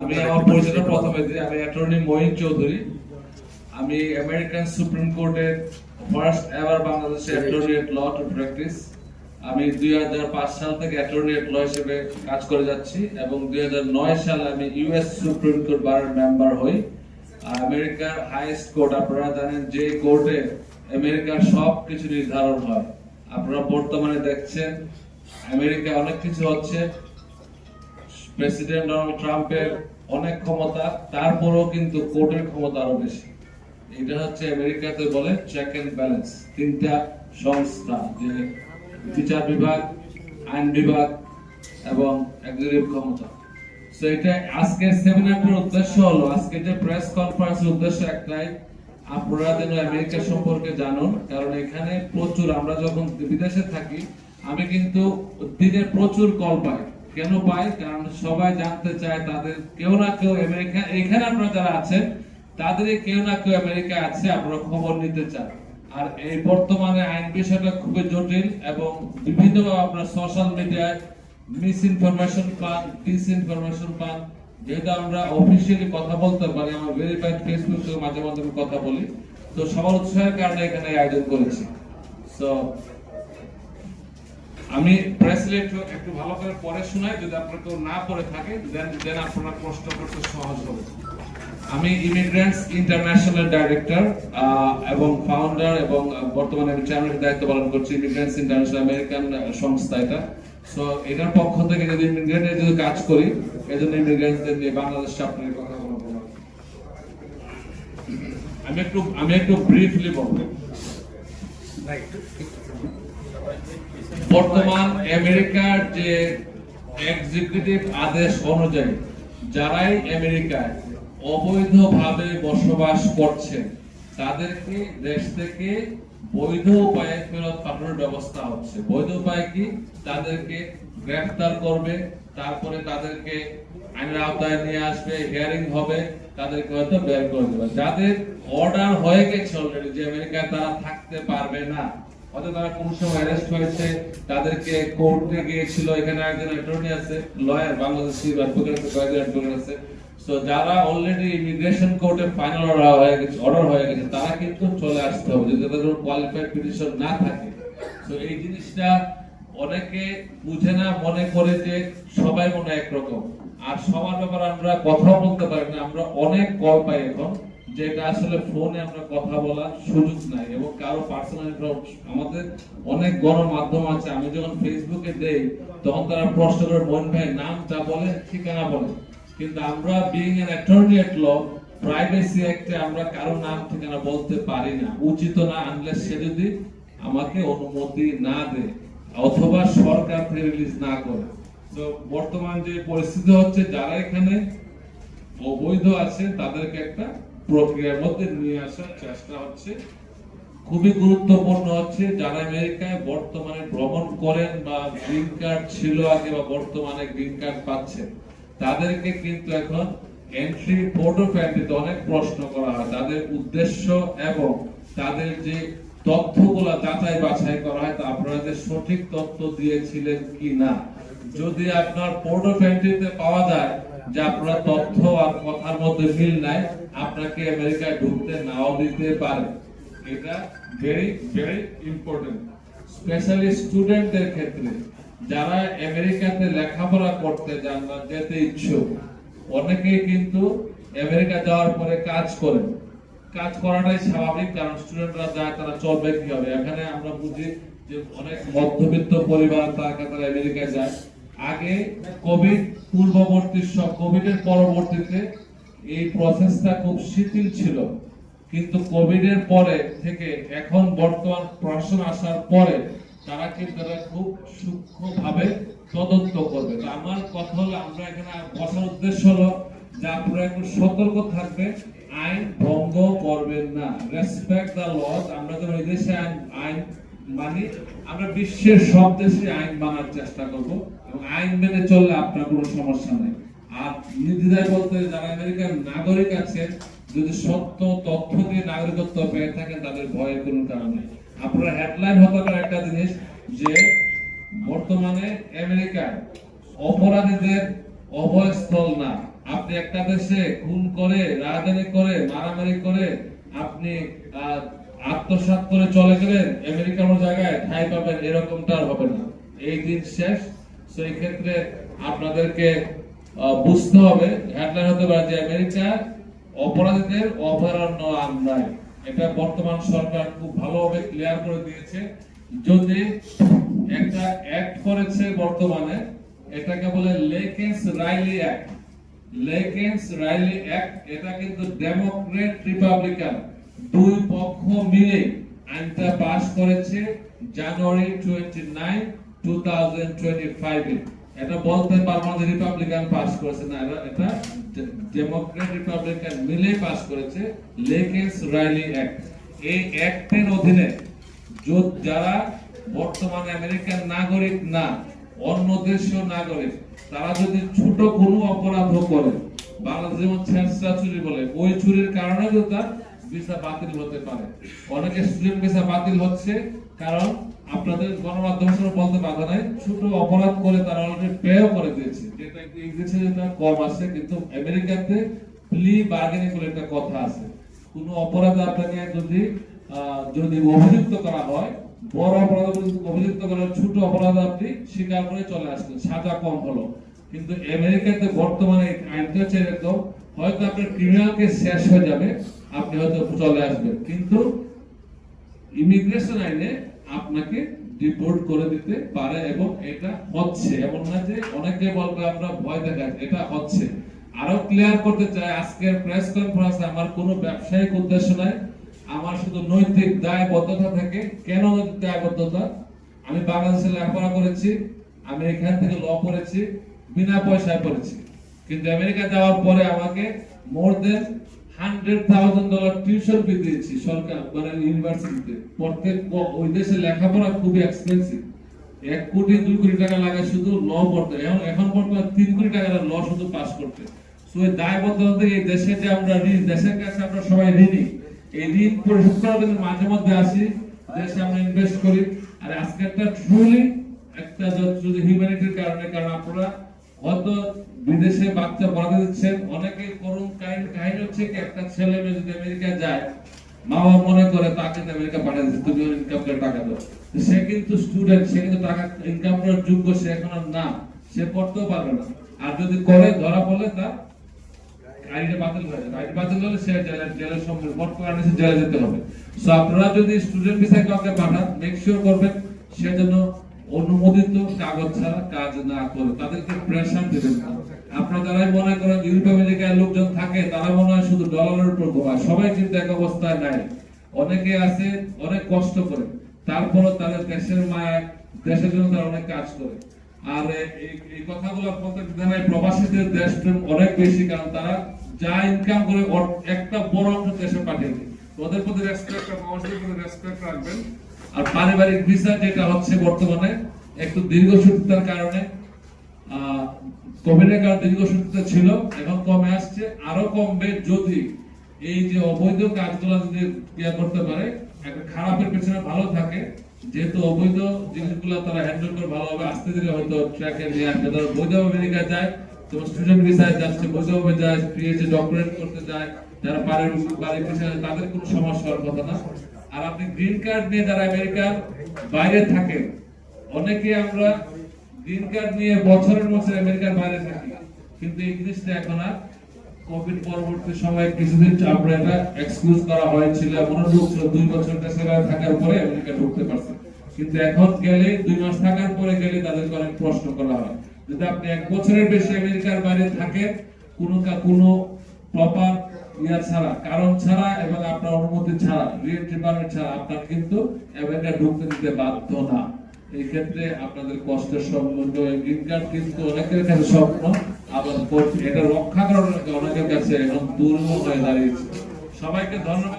আমি আমার পরিচয় প্রথমে দিই। আমি অ্যাটর্নি মহিন চৌধুরী। আমি আমেরিকান সুপ্রিম কোর্টের ফার্স্ট এভার বাংলাদেশে attorney at law to practice আমি দুই সাল থেকে অ্যাটর্নি এট ল হিসেবে কাজ করে যাচ্ছি এবং দুই সালে আমি ইউএস সুপ্রিম কোর্ট বারের মেম্বার হই। আমেরিকার হাইয়েস্ট কোর্ট আপনারা জানেন যে কোর্টে আমেরিকার সব কিছু নির্ধারণ হয়। আপনারা বর্তমানে দেখছেন আমেরিকা অনেক কিছু হচ্ছে। প্রেসিডেন্ট ডোনাল্ড ট্রাম্পের অনেক ক্ষমতা, তারপরেও কিন্তু কোর্টের ক্ষমতা আরও বেশি। এটা হচ্ছে আমেরিকাতে বলে চেক এন্ড ব্যালেন্স তিনটা সংস্থা, যে বিচার বিভাগ, আইন বিভাগ এবং এক্সিকিউটিভ ক্ষমতা। তো এটা আজকে সেমিনারটির উদ্দেশ্য হলো, আজকে যে প্রেস কনফারেন্সের উদ্দেশ্য একটাই, আপনারা যেন আমেরিকা সম্পর্কে জানুন, কারণ এখানে প্রচুর, আমরা যখন বিদেশে থাকি, আমি কিন্তু দিনে প্রচুর কল পাই। কেন পাই কারণ সবাই জানতে চায় তাদের কেউ না কেউ আমেরিকা এখানে আপনারা যারা আছেন তাদের কেউ না কেউ আমেরিকা আছে আপনারা খবর নিতে চান আর এই বর্তমানে আইন বিষয়টা খুবই জটিল এবং বিভিন্ন আপনার সোশ্যাল মিডিয়ায় মিস ইনফরমেশন পান ডিস ইনফরমেশন পান, যেহেতু আমরা অফিসিয়ালি কথা বলতে পারি, আমার ভেরিফাইড ফেসবুক মাঝে মাঝে কথা বলি। তো সবার উৎসাহের কারণে এখানে আয়োজন করেছি। সো আমি প্রেস একটু ভালো করে পরে শোনাই, যদি আপনার কেউ না পড়ে থাকে দেন দেন আপনারা প্রশ্ন করতে সহজ হবে। আমি ইমিগ্রেন্টস ইন্টারন্যাশনাল ডাইরেক্টর এবং ফাউন্ডার এবং বর্তমানে আমি চেয়ারম্যানের দায়িত্ব পালন করছি ইমিগ্রেন্টস ইন্টারন্যাশনাল আমেরিকান সংস্থা এটা। সো এটার পক্ষ থেকে যদি ইমিগ্রেন্টের যদি কাজ করি এই জন্য ইমিগ্রেন্টদের নিয়ে বাংলাদেশ আপনার কথা বলব আমি একটু আমি একটু ব্রিফলি বলব। বর্তমান আমেরিকার যে এক্সিকিউটিভ আদেশ অনুযায়ী, যারাই আমেরিকায় অবৈধভাবে বসবাস করছেন তাদেরকে দেশ থেকে বৈধ উপায়ে ফেরত পাঠানোর ব্যবস্থা হচ্ছে। বৈধ উপায় কি? তাদেরকে গ্রেফতার করবে, তারপরে তাদেরকে আইনের আওতায় নিয়ে আসবে হিয়ারিং হবে, তাদেরকে হয়তো বের করে দেবে। যাদের অর্ডার হয়ে গেছে অলরেডি যে আমেরিকায় তারা থাকতে পারবে না হয়তো তারা কোন সময় অ্যারেস্ট হয়েছে, তাদেরকে কোর্টে গিয়েছিল, এখানে একজন অ্যাটর্নি আছে লয়ার বাংলাদেশি অ্যাডভোকেট কয়েকজন অ্যাডভোকেট আছে। সো যারা অলরেডি ইমিগ্রেশন কোর্টে ফাইনাল অর্ডার হয়ে গেছে অর্ডার হয়ে গেছে, তারা কিন্তু চলে আসতে হবে। যদি তাদের কোয়ালিফাইড পিটিশন না থাকে তো এই জিনিসটা অনেকে বুঝে না, মনে করে যে সবাই মনে একরকম। আর সবার ব্যাপারে আমরা কথা বলতে পারি না, আমরা অনেক কল পাই এখন। যেটা আসলে ফোনে আমরা কথা বলার সুযোগ নাই এবং কারও পার্সোনাল আমাদের অনেক গণমাধ্যম আছে, আমি যখন ফেসবুকে দেই, তখন তারা প্রশ্ন করে মন ভাই, নামটা বলে, ঠিকানা বলে। কিন্তু আমরা being an attorney at law privacy অ্যাক্টে আমরা কারও নাম, ঠিকানা বলতে পারি না। উচিত না আনলে সে যদি আমাকে অনুমতি না দেয়, অথবা সরকার থেকে রিলিজ না করে। তো বর্তমান যে পরিস্থিতি হচ্ছে, যারা এখানে অবৈধ আছে, তাদেরকে একটা প্রক্রিয়ার মধ্যে নিয়ে আসার চেষ্টা হচ্ছে। খুবই গুরুত্বপূর্ণ হচ্ছে, যারা আমেরিকায় বর্তমানে ভ্রমণ করেন বা গ্রিন কার্ড ছিল আগে বা বর্তমানে গ্রিন কার্ড পাচ্ছেন, তাদেরকে কিন্তু এখন এন্ট্রি পোর্ট অফ এন্ট্রিতে অনেক প্রশ্ন করা হয়। তাদের উদ্দেশ্য এবং তাদের যে তথ্যগুলা যাচাই বাছাই করা হয়, তা আপনারা যে সঠিক তথ্য দিয়েছিলেন কি না যদি আপনার পোর্ট অফ এন্ট্রিতে পাওয়া যায় যে আপনার তথ্য আর কথার মধ্যে মিল নাই, আপনাকে আমেরিকায় ঢুকতে নাও দিতে পারে। এটা ভেরি ভেরি ইম্পর্টেন্ট স্পেশালি স্টুডেন্টদের ক্ষেত্রে, যারা আমেরিকাতে লেখাপড়া করতে যান বা যেতে ইচ্ছুক, অনেকেই কিন্তু আমেরিকা যাওয়ার পরে কাজ করেন। কাজ করাটাই স্বাভাবিক, কারণ স্টুডেন্টরা যায় তারা চলবে কি হবে এখানে আমরা বুঝি যে অনেক মধ্যবিত্ত পরিবার, তার তারা আমেরিকায় যায়। আগে কোভিড পূর্ববর্তী সব কোভিডের পরবর্তীতে এই প্রসেসটা খুব শিথিল ছিল। কিন্তু কোভিড এর পরে থেকে এখন বর্তমান প্রশাসন আসার পরে তারা কিন্তু এটা খুব সূক্ষ্মভাবে তদন্ত করবে। আমার কথা হলো, আমরা এখানে বসার উদ্দেশ্য হলো যে আপনারা একটু সতর্ক থাকবে আইন ভঙ্গ করবেন না। রেসপেক্ট দ্য লজ আমরা যেন এই দেশে আইন মানি, আমরা বিশ্বের সব দেশে আইন মানার চেষ্টা করব। এবং আইন মেনে চললে আপনার কোনো সমস্যা নেই। আর বলতে যারা আমেরিকার নাগরিক আছে যদি সত্য তথ্য দিয়ে নাগরিকত্ব পেয়ে থাকেন তাদের ভয়ের কোনো কারণ নেই। আপনার হেডলাইন হতে একটা জিনিস যে বর্তমানে আমেরিকায় অপরাধীদের অভয়স্থল না। আপনি একটা দেশে খুন করে রাজধানী করে মারামারি করে আপনি আহ, আত্মসাৎ করে চলে গেলেন আমেরিকার জায়গায় ঠাই পাবেন এরকমটা আর হবে না। এই দিন শেষ সেই ক্ষেত্রে আপনাদেরকে বুঝতে হবে হেডলাইন হতে পারে যে আমেরিকা অপরাধীদের অভয়ারণ্য আর নাই এটা বর্তমান সরকার খুব ভালোভাবে ক্লিয়ার করে দিয়েছে। যদি একটা অ্যাক্ট করেছে বর্তমানে, এটাকে বলে Laken Riley Act Laken Riley Act এটা কিন্তু ডেমোক্রেট রিপাবলিকান। দুই পক্ষ মিলে আইনটা পাস করেছে January twenty nine two thousand twenty ফাইভে এটা বলতে পারব রিপাবলিকান পাস করেছে না এটা- ডেমোক্রেট রিপাবলিকান মিলে পাস করেছে লেকেন্স রাইলি অ্যাক্ট এই অ্যাক্টের অধীনে যারা বর্তমানে আমেরিকান নাগরিক না, অন্য দেশীয় নাগরিক, তারা যদি ছোট কোনো অপরাধ করে, বাংলাদেশ যেমন ছেঁচড়া চুরি বলে, ওই চুরির কারণে তার ভিসা বাতিল হতে পারে। অনেকে স্টুডেন্ট ভিসা বাতিল হচ্ছে কারণ আপনাদের গণমাধ্যমের সঙ্গে বলতে বাধা নাই। ছোট অপরাধ করে তারা অলরেডি পেও করে দিয়েছে। যেটা একটু ইংলিশে যেটা কম আছে, কিন্তু আমেরিকাতে প্লি বার্গেনিং বলে একটা কথা আছে। কোন অপরাধ আপনাকে যদি যদি অভিযুক্ত করা হয়, বড় অপরাধ অভিযুক্ত করা ছোট অপরাধ আপনি স্বীকার করে চলে আসবেন সাজা কম হলো। কিন্তু আমেরিকাতে বর্তমানে আইনটা হচ্ছে এরকম, হয়তো আপনার ক্রিমিনাল কেস শেষ হয়ে যাবে, আপনি হয়তো চলে আসবেন। কিন্তু ইমিগ্রেশন আইনে আপনাকে ডিপোর্ট করে দিতে পারে এবং এটা হচ্ছে। এমন না যে অনেকে বলবে, আমরা ভয় দেখাচ্ছি, এটা হচ্ছে। আরও ক্লিয়ার করতে চাই, আজকের প্রেস কনফারেন্সে আমার কোনো ব্যবসায়িক উদ্দেশ্য নাই। আমার শুধু নৈতিক দায়বদ্ধতা থেকে। কেন দায়বদ্ধতা? আমি বাংলাদেশে লেখাপড়া করেছি, আমি এখান থেকে ল করেছি বিনা পয়সায় করেছি কিন্তু আমেরিকা যাওয়ার পরে আমাকে more than hundred thousand dollar tuition fee দিয়েছি সরকার মানে ইউনিভার্সিটিতে প্রত্যেক ওই দেশে লেখাপড়া খুবই এক্সপেন্সিভ এক কোটি দুই কোটি টাকা লাগে শুধু ল পড়তে। এখন এখন বর্তমানে তিন কোটি টাকা ল শুধু পাস করতে। সো এই দায়বদ্ধতা এই দেশে যে আমরা ঋণ দেশের কাছে আমরা সবাই ঋণী। এই ঋণ পরিশোধ করার জন্য মাঝে মধ্যে আসি। দেশে আমরা ইনভেস্ট করি। আর আজকে একটা ট্রুলি একটা যদি হিউম্যানিটির কারণে, কারণ আপনারা হয়তো বিদেশে বাচ্চা পড়াতে দিচ্ছেন, অনেকে করুন কাহিনী কাহিনী হচ্ছে কি, একটা ছেলে মেয়ে যদি আমেরিকা যায় মা বাবা মনে করে তাকে আমেরিকা ইনকাম করে টাকা সে কিন্তু স্টুডেন্ট সে কিন্তু টাকা ইনকাম করার যোগ্য, সে এখন আর না, সে করতেও পারবে না। আর যদি করে, ধরা পড়লে তার আইডিটা বাতিল হয়ে যাবে। আইডি বাতিল হলে সে জেলে জেলের সম্মুখীন বর্তমানে সে জেলে যেতে হবে। সো আপনারা যদি স্টুডেন্ট ভিসা কাউকে পাঠান মেক শিওর করবেন, সে যেন অনুমোদিত কাগজ ছাড়া কাজ না করে, তাদেরকে প্রেশার দেবেন না। আপনারা যারাই মনে করেন ইউরোপ আমেরিকায় লোকজন থাকে, তারা মনে হয় শুধু ডলারের উপর ঘুমায় সবাই কিন্তু এক অবস্থায় নাই। অনেকে আছে, অনেক কষ্ট করে, তারপরও তাদের দেশের মায়, দেশের জন্য তারা অনেক কাজ করে। আর এই কথাগুলো বলতে জানাই, প্রবাসীদের দেশপ্রেম অনেক বেশি, কারণ তারা যা ইনকাম করে একটা বড় অংশ দেশে পাঠিয়ে দেয়। ওদের প্রতি রেসপেক্ট প্রবাসীদের প্রতি রেসপেক্ট রাখবেন। আর পারিবারিক ভিসা যেটা হচ্ছে বর্তমানে, একটু দীর্ঘসূত্রতার কারণে কোভিডের কারণে দীর্ঘসূত্রতা ছিল এখন কমে আসছে। আরও কমবে যদি এই যে অবৈধ কাজগুলো যদি ইয়া করতে পারে, একটা খারাপের পেছনে ভালো থাকে। যেহেতু অবৈধ জিনিসগুলো তারা হ্যান্ডেল করে ভালোভাবে, আসতে দিলে হয়তো ট্র্যাকে নিয়ে আসবে। তারা বৈধ আমেরিকা যায় তো স্টুডেন্ট ভিসায় যাচ্ছে বৈধভাবে যায় পিএইচডি ডকুমেন্ট করতে যায়, যারা পারেন বাড়ির পিছনে তাদের কোনো সমস্যা হওয়ার কথা না। আর আপনি গ্রিন কার্ড নিয়ে যারা আমেরিকার বাইরে থাকেন, অনেকে আমরা গ্রিন কার্ড নিয়ে বছরের বছর আমেরিকার বাইরে থাকি, কিন্তু এই জিনিসটা এখন আর কোভিড পরবর্তী সময়ে কিছুদিন আমরা এটা এক্সকিউজ করা হয়েছিল মনে ঢুকছিল দুই বছর দেশে বাইরে থাকার পরে আমেরিকা ঢুকতে পারছে। কিন্তু এখন গেলে, দুই মাস থাকার পরে গেলে তাদেরকে অনেক প্রশ্ন করা হয়। যদি আপনি এক বছরের বেশি আমেরিকার বাইরে থাকেন, কোনো কোনো প্রপার ইয়া ছাড়া, কারণ ছাড়া এবং আপনার অনুমতি ছাড়া রিয়েল পারমিট ছাড়া আপনার কিন্তু আমেরিকা ঢুকতে দিতে বাধ্য না। এই ক্ষেত্রে আপনাদের কষ্টের সম্মুখীন গ্রিন কার্ড কিন্তু অনেকের কাছে স্বপ্ন, আবার এটা রক্ষা করার অনেকের কাছে এখন দুর্বল হয়ে দাঁড়িয়েছে। সবাইকে ধন্যবাদ।